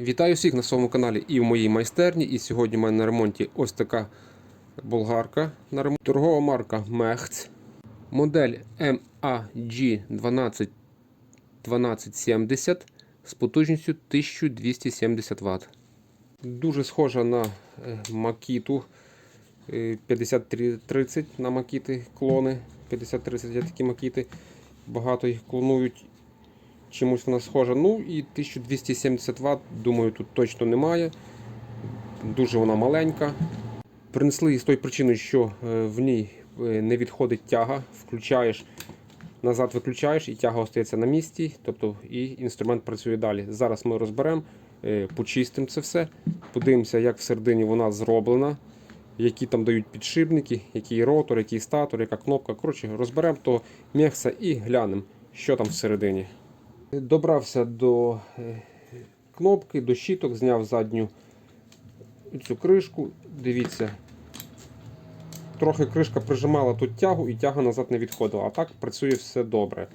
Вітаю всіх на своєму каналі і в моїй майстерні. І сьогодні в мене на ремонті ось така болгарка на ремонт. Торгова марка Мехц. Модель MAG 12 1270 з потужністю 1270 Вт. Дуже схожа на е, Макіту е, 5330 на Макіти клони. 5030 є такі Макіти. Багато їх клонують чимось вона схожа. Ну і 1270 Вт, думаю, тут точно немає. Дуже вона маленька. Принесли її з тої причини, що е, в ній е, не відходить тяга. Включаєш, назад виключаєш і тяга остається на місці, тобто і інструмент працює далі. Зараз ми розберемо, е, почистимо це все, подивимося, як всередині вона зроблена, які там дають підшипники, який ротор, який статор, яка кнопка. Коротше, розберемо то м'яса і глянемо, що там всередині. Добрався до е, кнопки, до щиток, зняв задню цю кришку. Дивіться, трохи кришка прижимала тут тягу і тяга назад не відходила. А так працює все добре.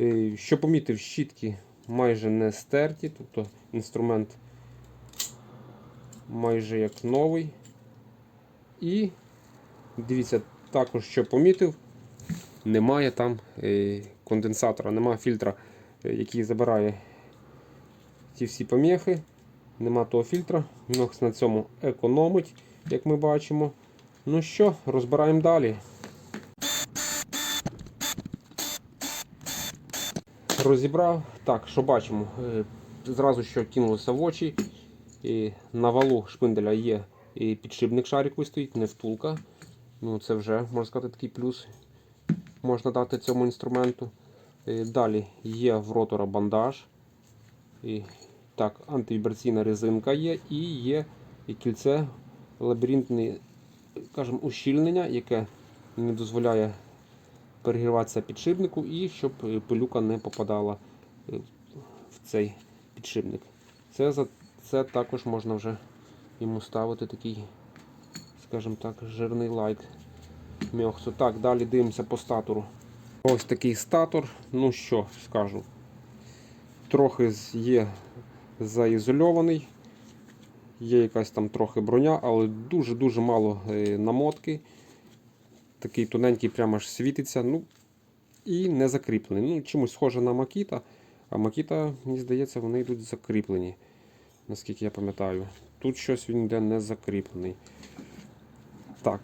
Е, Що помітив, щітки майже не стерті, тобто інструмент майже як новий. І дивіться, також що помітив, немає там е, конденсатора, немає фільтра який забирає ці всі поміхи. Нема того фільтра. Мінокс на цьому економить, як ми бачимо. Ну що, розбираємо далі. Розібрав. Так, що бачимо? Е, Зразу що кинулося в очі. І на валу шпинделя є і підшипник шариковий стоїть, не втулка. Ну, Це вже, можна сказати, такий плюс можна дати цьому інструменту. Е, Далі є в ротора бандаж. І, так, Антивібраційна резинка є і є кільце лабіринтне скажімо, ущільнення, яке не дозволяє перегріватися підшипнику і щоб е, пилюка не попадала е, в цей підшипник. Це, це також можна вже йому ставити такий, скажімо так, жирний лайк мьохсу. Так, далі дивимося по статору. Ось такий статор. Ну що скажу, трохи є заізольований, є якась там трохи броня, але дуже-дуже мало е, намотки. Такий тоненький прямо аж світиться. Ну, і не закріплений. Ну, чимось схоже на Макіта, а Макіта, мені здається, вони йдуть закріплені, наскільки я пам'ятаю. Тут щось він йде не закріплений. Так,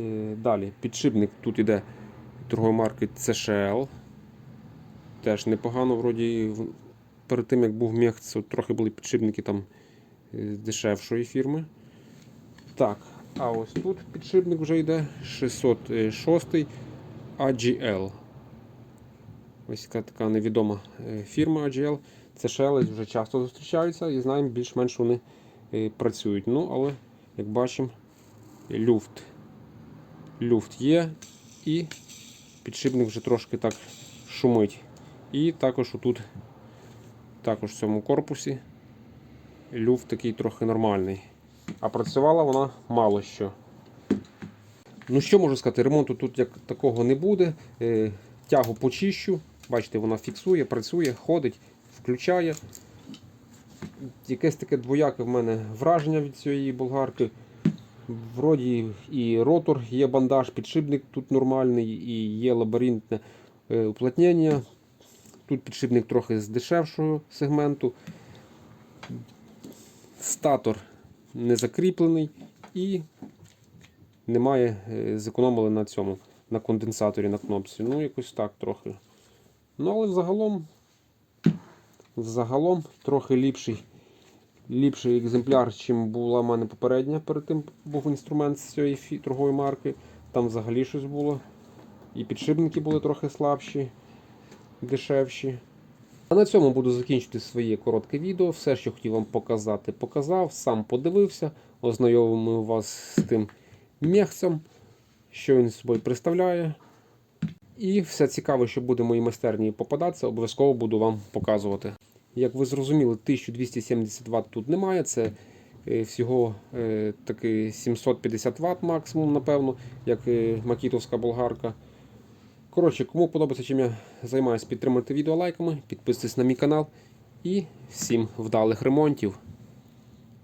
е, далі. Підшипник тут іде торгової марки CSHL. Теж непогано, вроді перед тим як був мех, трохи були підшипники там е, дешевшої фірми. Так, а ось тут підшипник вже йде 606 AGL. Ось така, така невідома е, фірма AGL. CSHL вже часто зустрічаються і знаємо, більш-менш вони е, працюють. Ну, але, як бачимо, люфт. Люфт є і підшипник вже трошки так шумить. І також отут, також в цьому корпусі люфт такий трохи нормальний. А працювала вона мало що. Ну що можу сказати, ремонту тут як такого не буде. Е, Тягу почищу. Бачите, вона фіксує, працює, ходить, включає. Якесь таке двояке в мене враження від цієї болгарки. Вроді і ротор, є бандаж, підшипник тут нормальний, і є лабіринтне е, уплотнення. Тут підшипник трохи з дешевшого сегменту. Статор не закріплений і немає, е, зекономили на цьому, на конденсаторі на кнопці. Ну, якось так трохи. Ну, але взагалом, взагалом трохи ліпший ліпший екземпляр, чим була в мене попередня. Перед тим був інструмент з цієї торгової марки. Там взагалі щось було. І підшипники були трохи слабші, дешевші. А на цьому буду закінчити своє коротке відео. Все, що хотів вам показати, показав, сам подивився, ознайомив вас з тим м'яхцем, що він собою представляє. І все цікаве, що буде в моїй майстерні попадатися, обов'язково буду вам показувати. Як ви зрозуміли, 1270 Вт тут немає. Це е, всього е, таки 750 Вт максимум, напевно, як е, макітовська болгарка. Коротше, кому подобається, чим я займаюся, підтримуйте відео лайками, підписуйтесь на мій канал І всім вдалих ремонтів.